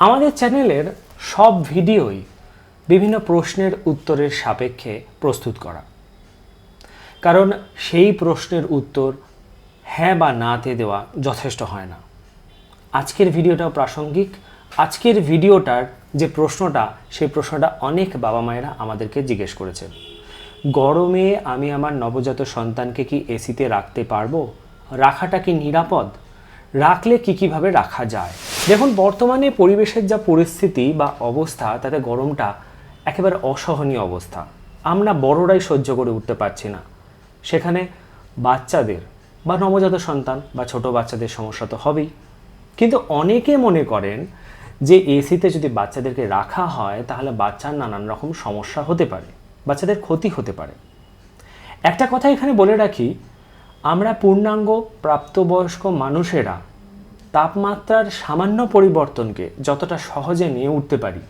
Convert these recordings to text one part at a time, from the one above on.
আমাদের চ্যানেলের সব ভিডিওই বিভিন্ন প্রশ্নের উত্তরের সাপেক্ষে প্রস্তুত করা। কারণ সেই প্রশ্নের উত্তর হ্যাঁ বা নাতে দেওয়া যথেষ্ট হয় না। আজকের ভিডিওটাও প্রাসঙ্গিক। আজকের ভিডিওটার যে প্রশ্নটা, সেই প্রশ্নটা অনেক বাবা মায়েরা আমাদেরকে জিজ্ঞেস করেছেন গরমে আমি আমার নবজাত সন্তানকে কি এসিতে রাখতে পারব? রাখাটা কি নিরাপদ? রাখলে কি কীভাবে রাখা যায়? দেখুন, বর্তমানে পরিবেশের যা পরিস্থিতি বা অবস্থা, তাতে গরমটা একেবারে অসহনীয় অবস্থা। আমরা বড়রাই সহ্য করে উঠতে পারছি না। সেখানে বাচ্চাদের বা নবজাত সন্তান বা ছোট বাচ্চাদের সমস্যা তো হবেই। কিন্তু অনেকে মনে করেন যে এসিতে যদি বাচ্চাদেরকে রাখা হয়, তাহলে বাচ্চার নানান রকম সমস্যা হতে পারে, বাচ্চাদের ক্ষতি হতে পারে। একটা কথা এখানে বলে রাখি, আমরা পূর্ণাঙ্গ প্রাপ্তবয়স্ক মানুষেরা তাপমাত্রার সামান্য পরিবর্তনকে যতটা সহজে নিয়ে উঠতে পারি।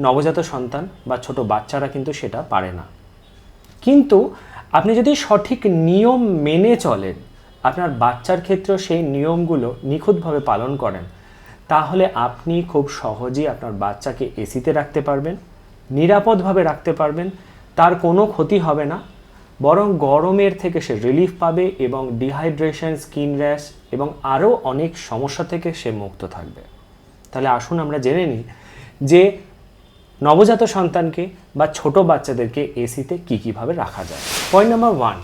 নবজাত সন্তান বা ছোট বাচ্চারা কিন্তু সেটা পারে না। কিন্তু আপনি যদি সঠিক নিয়ম মেনে চলেন, আপনার বাচ্চার ক্ষেত্রেও সেই নিয়মগুলো নিখুঁতভাবে পালন করেন, তাহলে আপনি খুব সহজেই আপনার বাচ্চাকে এসিতে রাখতে পারবেন, নিরাপদভাবে রাখতে পারবেন, তার কোনো ক্ষতি হবে না। বরং গরমের থেকে সে রিলিফ পাবে এবং ডিহাইড্রেশন স্কিন র্যাশ এবং আরও অনেক সমস্যা থেকে সে মুক্ত থাকবে। তাহলে আসুন আমরা জেনে নিই যে নবজাত সন্তানকে বা ছোট বাচ্চাদেরকে এসিতে কী কীভাবে রাখা যায়। পয়েন্ট নাম্বার ওয়ান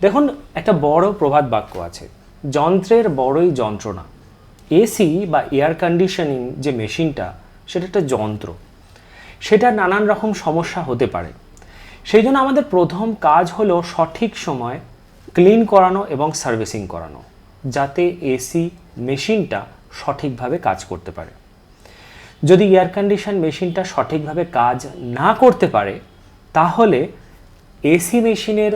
দেখুন একটা বড় প্রভাত বাক্য আছে, যন্ত্রের বড়ই যন্ত্রণা। এসি বা এয়ার কন্ডিশনিং যে মেশিনটা সেটা একটা যন্ত্র। সেটা নানান রকম সমস্যা হতে পারে। সেই জন্য আমাদের প্রথম কাজ হলো সঠিক সময় ক্লিন করানো এবং সার্ভিসিং করানো, যাতে এসি মেশিনটা সঠিকভাবে কাজ করতে পারে। যদি এয়ার কন্ডিশন মেশিনটা সঠিকভাবে কাজ না করতে পারে, তাহলে এসি মেশিনের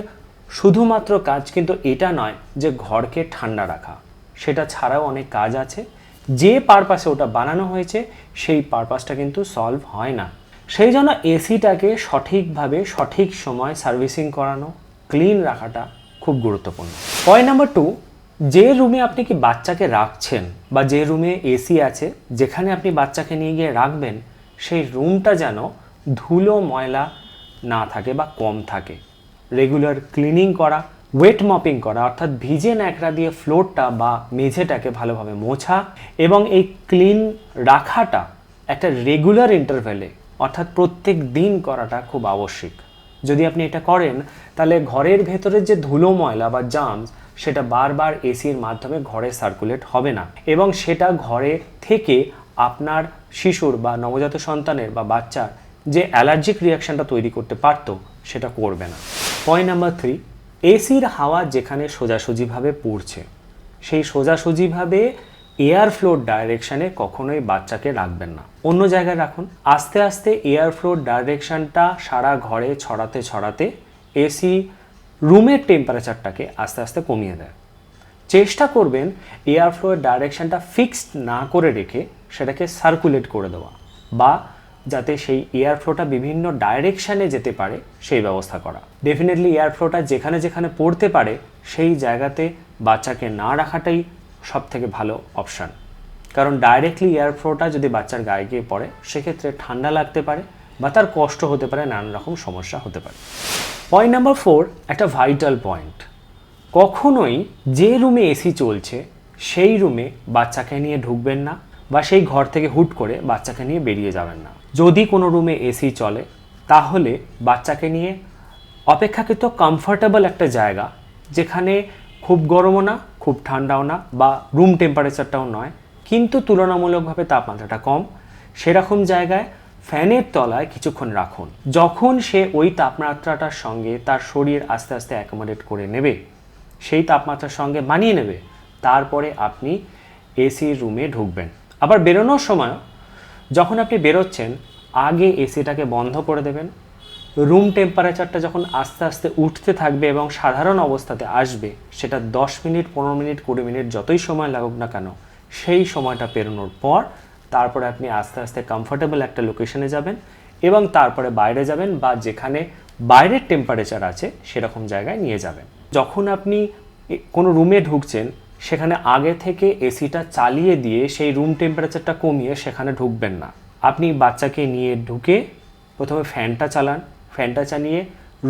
শুধুমাত্র কাজ কিন্তু এটা নয় যে ঘরকে ঠান্ডা রাখা, সেটা ছাড়াও অনেক কাজ আছে। যে পারপাসে ওটা বানানো হয়েছে, সেই পারপাসটা কিন্তু সলভ হয় না। সেই জন্য এসিটাকে সঠিকভাবে, সঠিক সময় সার্ভিসিং করানো, ক্লিন রাখাটা খুব গুরুত্বপূর্ণ। পয়েন্ট নাম্বার টু, যে রুমে আপনি কি বাচ্চাকে রাখছেন বা যে রুমে এসি আছে, যেখানে আপনি বাচ্চাকে নিয়ে গিয়ে রাখবেন, সেই রুমটা যেন ধুলো ময়লা না থাকে বা কম থাকে। রেগুলার ক্লিনিং করা, ওয়েট মপিং করা, অর্থাৎ ভিজে ন্যাকড়া দিয়ে ফ্লোরটা বা মেঝেটাকে ভালোভাবে মোছা এবং এই ক্লিন রাখাটা একটা রেগুলার ইন্টারভ্যালে অর্থাৎ প্রত্যেক দিন করাটা খুব আবশ্যিক। যদি আপনি এটা করেন, তাহলে ঘরের ভেতরের যে ধুলো ময়লা বা জামস সেটা বারবার এসির মাধ্যমে ঘরে সার্কুলেট হবে না। এবং সেটা ঘরে থেকে আপনার শিশুর বা নবজাত সন্তানের বা বাচ্চার যে অ্যালার্জিক রিয়াকশনটা তৈরি করতে পারতো, সেটা করবে না। পয়েন্ট নাম্বার থ্রি এসির হাওয়া যেখানে সোজাসুজিভাবে পড়ছে, সেই সোজাসুজিভাবে এয়ার ফ্লোর ডাইরেকশানে কখনোই বাচ্চাকে রাখবেন না। অন্য জায়গায় রাখুন। আস্তে আস্তে এয়ার ফ্লোর ডাইরেকশানটা সারা ঘরে ছড়াতে ছড়াতে এসি রুমের টেম্পারেচারটাকে আস্তে আস্তে কমিয়ে দেয়। চেষ্টা করবেন এয়ার ফ্লোয়ের ডাইরেকশানটা ফিক্সড না করে রেখে সেটাকে সার্কুলেট করে দেওয়া বা যাতে সেই এয়ার ফ্লোটা বিভিন্ন ডাইরেকশানে যেতে পারে সেই ব্যবস্থা করা। ডেফিনেটলি এয়ার ফ্লোটা যেখানে যেখানে পড়তে পারে সেই জায়গাতে বাচ্চাকে না রাখাটাই সব থেকে ভালো অপশান। কারণ ডাইরেক্টলি এয়ার ফ্লোটা যদি বাচ্চার গায়ে গিয়ে পড়ে, সেক্ষেত্রে ঠান্ডা লাগতে পারে বা তার কষ্ট হতে পারে নানান রকম সমস্যা হতে পারে। পয়েন্ট নাম্বার ফোর একটা ভাইটাল পয়েন্ট কখনোই যে রুমে এসি চলছে, সেই রুমে বাচ্চাকে নিয়ে ঢুকবেন না বা সেই ঘর থেকে হুট করে বাচ্চাকে নিয়ে বেরিয়ে যাবেন না। যদি কোনো রুমে এসি চলে, তাহলে বাচ্চাকে নিয়ে অপেক্ষাকৃত কমফর্টেবল একটা জায়গা, যেখানে খুব গরমও না খুব ঠান্ডাও না বা রুম টেম্পারেচারটাও নয়, কিন্তু তুলনামূলকভাবে তাপমাত্রাটা কম। সেরকম জায়গায় ফ্যানের তলায় কিছুক্ষণ রাখুন। যখন সে ওই তাপমাত্রাটার সঙ্গে তার শরীর আস্তে আস্তে অ্যাকোমোডেট করে নেবে, সেই তাপমাত্রার সঙ্গে মানিয়ে নেবে, তারপরে আপনি এসির রুমে ঢুকবেন। আবার বেরোনোর সময় যখন আপনি বেরোচ্ছেন, আগে এসিটাকে বন্ধ করে দেবেন রুম টেম্পারেচারটা যখন আস্তে আস্তে উঠতে থাকবে এবং সাধারণ অবস্থাতে আসবে, সেটা দশ মিনিট, পনেরো মিনিট, কুড়ি মিনিট যতই সময় লাগুক না কেন, সেই সময়টা পেরোনোর পর তারপরে আপনি আস্তে আস্তে কমফোর্টেবল একটা লোকেশনে যাবেন এবং তারপরে বাইরে যাবেন বা যেখানে বাইরের টেম্পারেচার আছে সেরকম জায়গায় নিয়ে যাবেন। যখন আপনি কোনো রুমে ঢুকছেন, সেখানে আগে থেকে এসিটা চালিয়ে দিয়ে সেই রুম টেম্পারেচারটা কমিয়ে সেখানে ঢুকবেন না। আপনি বাচ্চাকে নিয়ে ঢুকে প্রথমে ফ্যানটা চালান ফ্যানটা চালিয়ে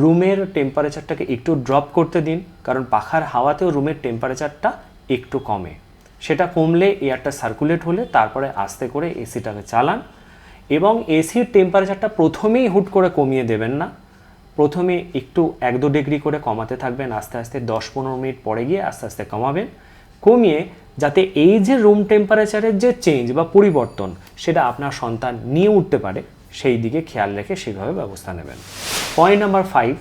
রুমের টেম্পারেচারটাকে একটু ড্রপ করতে দিন, কারণ পাখার হাওয়াতেও রুমের টেম্পারেচারটা একটু কমে। সেটা কমলে এয়ারটা সার্কুলেট হলে তারপরে আস্তে করে এসিটাকে চালান এবং এসির টেম্পারেচারটা প্রথমেই হুট করে কমিয়ে দেবেন না। প্রথমে একটু এক দু ডিগ্রি করে কমাতে থাকবেন, আস্তে আস্তে দশ পনেরো মিনিট পরে গিয়ে আস্তে আস্তে কমাবেন। কমিয়ে যাতে এই যে রুম টেম্পারেচারের যে চেঞ্জ বা পরিবর্তন, সেটা আপনার সন্তান নিয়ে উঠতে পারে সেই দিকে খেয়াল রেখে সেভাবে ব্যবস্থা নেবেন। পয়েন্ট নাম্বার ফাইভ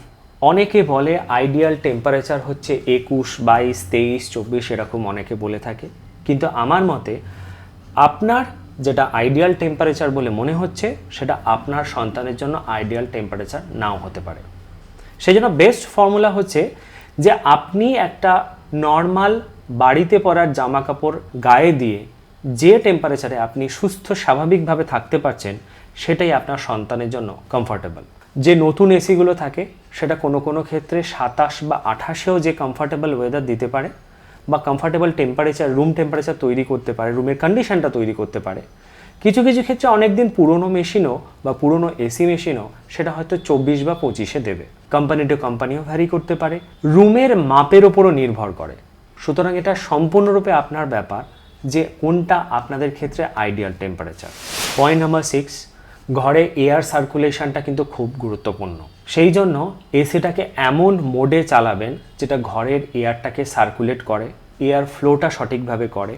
অনেকে বলে আইডিয়াল টেম্পারেচার হচ্ছে একুশ, বাইশ, তেইশ, চব্বিশ এরকম অনেকে বলে থাকে। কিন্তু আমার মতে আপনার যেটা আইডিয়াল টেম্পারেচার বলে মনে হচ্ছে, সেটা আপনার সন্তানের জন্য আইডিয়াল টেম্পারেচার নাও হতে পারে। সেই জন্য বেস্ট ফর্মুলা হচ্ছে যে আপনি একটা নর্মাল বাড়িতে পরার জামা কাপড় গায়ে দিয়ে যে টেম্পারেচারে আপনি সুস্থ, স্বাভাবিকভাবে থাকতে পারছেন সেটাই আপনার সন্তানের জন্য কমফর্টেবল যে নতুন এসিগুলো থাকে, সেটা কোনো কোনো ক্ষেত্রে সাতাশ বা আঠাশেও যে কমফর্টেবল ওয়েদার দিতে পারে বা কমফর্টেবল টেম্পারেচার রুম টেম্পারেচার তৈরি করতে পারে রুমের কন্ডিশনটা তৈরি করতে পারে। কিছু কিছু ক্ষেত্রে অনেক দিন পুরনো মেশিনও বা পুরনো এসি মেশিনও সেটা হয়তো চব্বিশ বা পঁচিশে দেবে। কোম্পানি টু কোম্পানিও ভ্যারি করতে পারে। রুমের মাপের ওপরও নির্ভর করে। সুতরাং এটা সম্পূর্ণরূপে আপনার ব্যাপার যে কোনটা আপনাদের ক্ষেত্রে ideal temperature point number six ঘরে এয়ার সার্কুলেশনটা কিন্তু খুব গুরুত্বপূর্ণ। সেই জন্য এসিটাকে এমন মোডে চালাবেন যেটা ঘরের এয়ারটাকে সার্কুলেট করে এয়ার ফ্লোটা সঠিকভাবে করে,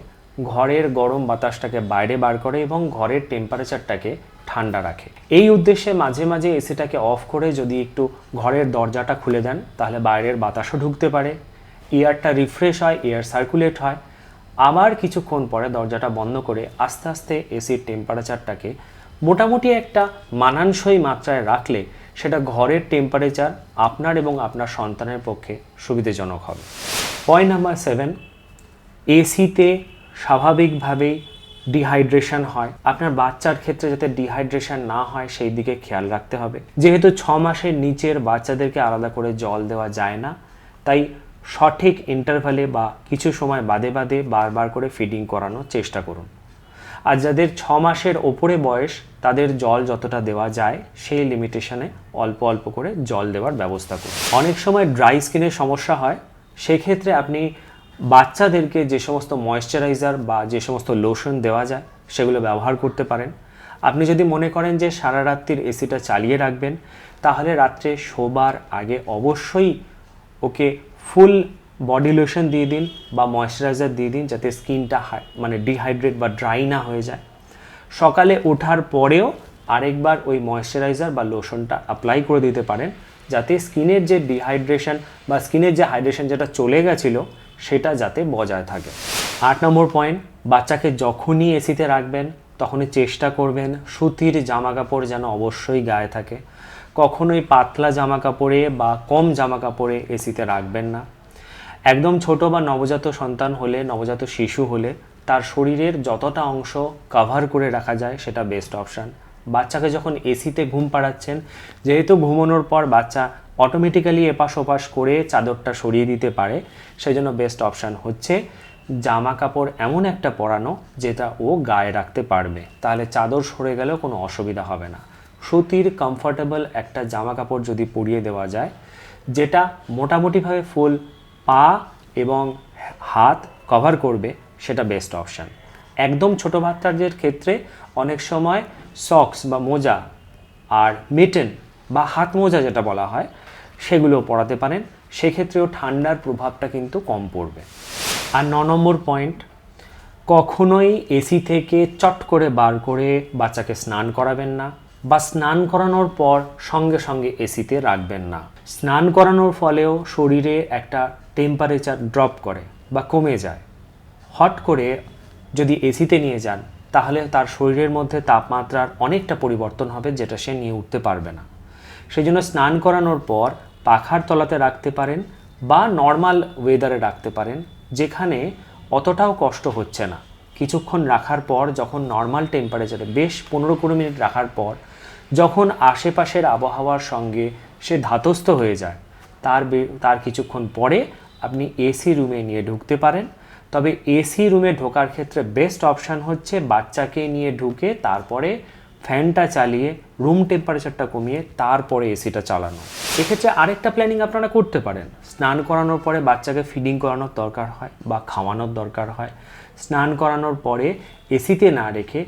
ঘরের গরম বাতাসটাকে বাইরে বার করে এবং ঘরের টেম্পারেচারটাকে ঠান্ডা রাখে। এই উদ্দেশ্যে মাঝে মাঝে এসিটাকে অফ করে যদি একটু ঘরের দরজাটা খুলে দেন, তাহলে বাইরের বাতাসও ঢুকতে পারে এয়ারটা রিফ্রেশ হয় এয়ার সার্কুলেট হয়। আবার কিছুক্ষণ পরে দরজাটা বন্ধ করে আস্তে আস্তে এসির টেম্পারেচারটাকে মোটামুটি একটা মানানসই মাত্রায় রাখলে সেটা ঘরের টেম্পারেচার আপনার এবং আপনার সন্তানের পক্ষে সুবিধাজনক হবে। পয়েন্ট নাম্বার সেভেন এসিতে স্বাভাবিকভাবেই ডিহাইড্রেশন হয়। আপনার বাচ্চার ক্ষেত্রে যাতে ডিহাইড্রেশন না হয়, সেই দিকে খেয়াল রাখতে হবে। যেহেতু ছ মাসের নিচের বাচ্চাদেরকে আলাদা করে জল দেওয়া যায় না, তাই সঠিক ইন্টারভ্যালে বা কিছু সময় বাদে বাদে বারবার করে ফিডিং করানোর চেষ্টা করুন। আর যাদের ছ মাসের ওপরে বয়স, তাদের জল যতটা দেওয়া যায়, সেই লিমিটেশনে অল্প অল্প করে জল দেওয়ার ব্যবস্থা করুন। অনেক সময় ড্রাই স্কিনের সমস্যা হয়, সেক্ষেত্রে আপনি বাচ্চাদেরকে যে সমস্ত ময়েশ্চারাইজার বা যে সমস্ত লোশন দেওয়া যায়, সেগুলো ব্যবহার করতে পারেন। আপনি যদি মনে করেন যে সারা রাত্রির এসিটা চালিয়ে রাখবেন, তাহলে রাত্রে শোবার আগে অবশ্যই ওকে ফুল বডি লোশন দিয়ে দিন বা ময়েশ্চারাইজার দিয়ে দিন যাতে স্কিনটা মানে ডিহাইড্রেট বা ড্রাই না হয়ে যায়। সকালে ওঠার পরেও আরেকবার ওই ময়েশ্চারাইজার বা লোশনটা অ্যাপ্লাই করে দিতে পারেন, যাতে স্কিনের যে ডিহাইড্রেশন বা স্কিনের যে হাইড্রেশন যেটা চলে গেছিল, সেটা যাতে বজায় থাকে। আট নম্বর পয়েন্ট বাচ্চাকে যখনই এসিতে রাখবেন, তখনই চেষ্টা করবেন সুতির জামা কাপড় যেন অবশ্যই গায়ে থাকে। কখনোই পাতলা জামা কাপড়ে বা কম জামা কাপড়ে এসিতে রাখবেন না। একদম ছোট বা নবজাত সন্তান হলে, নবজাত শিশু হলে তার শরীরের যতটা অংশ কভার করে রাখা যায় সেটা বেস্ট অপশান বাচ্চাকে যখন এসিতে ঘুম পাড়াচ্ছেন, যেহেতু ঘুমানোর পর বাচ্চা অটোমেটিক্যালি এপাশ ওপাশ করে চাদরটা সরিয়ে দিতে পারে সেই জন্য বেস্ট অপশান হচ্ছে জামা কাপড় এমন একটা পরানো যেটা ও গায়ে রাখতে পারবে। তাহলে চাদর সরে গেলেও কোনো অসুবিধা হবে না। সুতির কমফর্টেবল একটা জামা কাপড় যদি পরিয়ে দেওয়া যায়, যেটা মোটামুটিভাবে ফুল পা এবং হাত কভার করবে, সেটা বেস্ট অপশান একদম ছোটো বাচ্চাদের ক্ষেত্রে অনেক সময় সক্স বা মোজা আর মিটেন বা হাত মোজা যেটা বলা হয় সেগুলো পড়াতে পারেন। সেক্ষেত্রেও ঠান্ডার প্রভাবটা কিন্তু কম পড়বে। আর ন নম্বর পয়েন্ট কখনোই এসি থেকে চট করে বার করে বাচ্চাকে স্নান করাবেন না বা স্নান করানোর পর সঙ্গে সঙ্গে এসিতে রাখবেন না। স্নান করানোর ফলেও শরীরে একটা টেম্পারেচার ড্রপ করে বা কমে যায়, হট করে যদি এসিতে নিয়ে যান, তাহলে তার শরীরের মধ্যে তাপমাত্রার অনেকটা পরিবর্তন হবে যেটা সে নিয়ে উঠতে পারবে না। সেই জন্য স্নান করানোর পর পাখার তলাতে রাখতে পারেন বা নর্মাল ওয়েদারে রাখতে পারেন, যেখানে অতটাও কষ্ট হচ্ছে না। কিছুক্ষণ রাখার পর, যখন নর্মাল টেম্পারেচারে বেশ পনেরো কুড়ি মিনিট রাখার পর, যখন আশেপাশের আবহাওয়ার সঙ্গে সে ধাতস্থ হয়ে যায়, তার তার কিছুক্ষণ পরে আপনি এসি রুমে নিয়ে ঢুকতে পারেন। তবে এসি রুমে ঢোকার ক্ষেত্রে বেস্ট অপশান হচ্ছে বাচ্চাকে নিয়ে ঢুকে তারপরে ফ্যানটা চালিয়ে রুম টেম্পারেচারটা কমিয়ে তারপরে এসিটা চালানো। এক্ষেত্রে আরেকটা প্ল্যানিং আপনারা করতে পারেন। স্নান করানোর পরে বাচ্চাকে ফিডিং করানোর দরকার হয় বা খাওয়ানোর দরকার হয়। স্নান করানোর পরে এসিতে না রেখে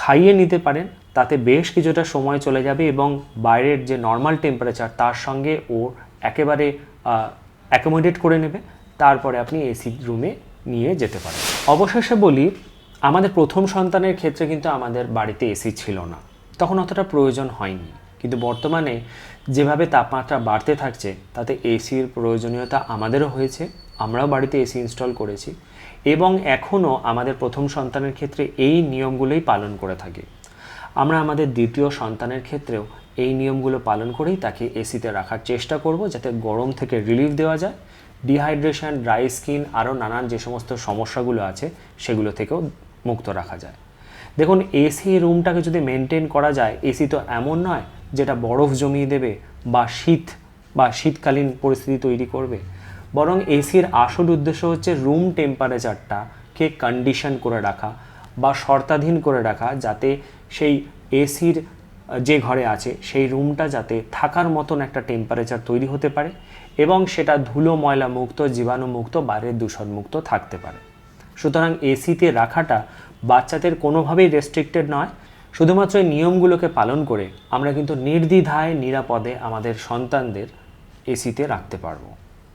খাইয়ে নিতে পারেন। তাতে বেশ কিছুটা সময় চলে যাবে এবং বাইরের যে নর্মাল টেম্পারেচার তার সঙ্গে ও একেবারে অ্যাকোমোডেট করে নেবে, তারপরে আপনি এসি রুমে নিয়ে যেতে পারেন। অবশেষে বলি, আমাদের প্রথম সন্তানের ক্ষেত্রে কিন্তু আমাদের বাড়িতে এসি ছিল না। তখন অতটা প্রয়োজন হয়নি। কিন্তু বর্তমানে যেভাবে তাপমাত্রা বাড়তে থাকছে, তাতে এসির প্রয়োজনীয়তা আমাদেরও হয়েছে, আমরাও বাড়িতে এসি ইনস্টল করেছি এবং এখনও আমাদের প্রথম সন্তানের ক্ষেত্রে এই নিয়মগুলোই পালন করে থাকি। আমরা আমাদের দ্বিতীয় সন্তানের ক্ষেত্রেও এই নিয়মগুলো পালন করেই তাকে এসিতে রাখার চেষ্টা করব যাতে গরম থেকে রিলিফ দেওয়া যায়। ডিহাইড্রেশন ড্রাই স্কিন আরও নানান যে সমস্ত সমস্যাগুলো আছে, সেগুলো থেকেও মুক্ত রাখা যায়। দেখুন এসি রুমটাকে যদি মেনটেন করা যায় এসি তো এমন নয় যেটা বরফ জমিয়ে দেবে বা শীত, বা শীতকালীন পরিস্থিতি তৈরি করবে। বরং এসির আসল উদ্দেশ্য হচ্ছে রুম টেম্পারেচারটাকে কন্ডিশন করে রাখা বা শর্তাধীন করে রাখা যাতে সেই এসির যে ঘরে আছে, সেই রুমটা যাতে থাকার মতন একটা টেম্পারেচার তৈরি হতে পারে এবং সেটা ধুলো, ময়লা মুক্ত জীবাণুমুক্ত বাইরের দূষণমুক্ত থাকতে পারে। সুতরাং এসিতে রাখাটা বাচ্চাদের কোনোভাবেই রেস্ট্রিক্টেড নয়। শুধুমাত্র এই নিয়মগুলোকে পালন করে আমরা কিন্তু নির্দ্বিধায়, নিরাপদে আমাদের সন্তানদের এসিতে রাখতে পারব।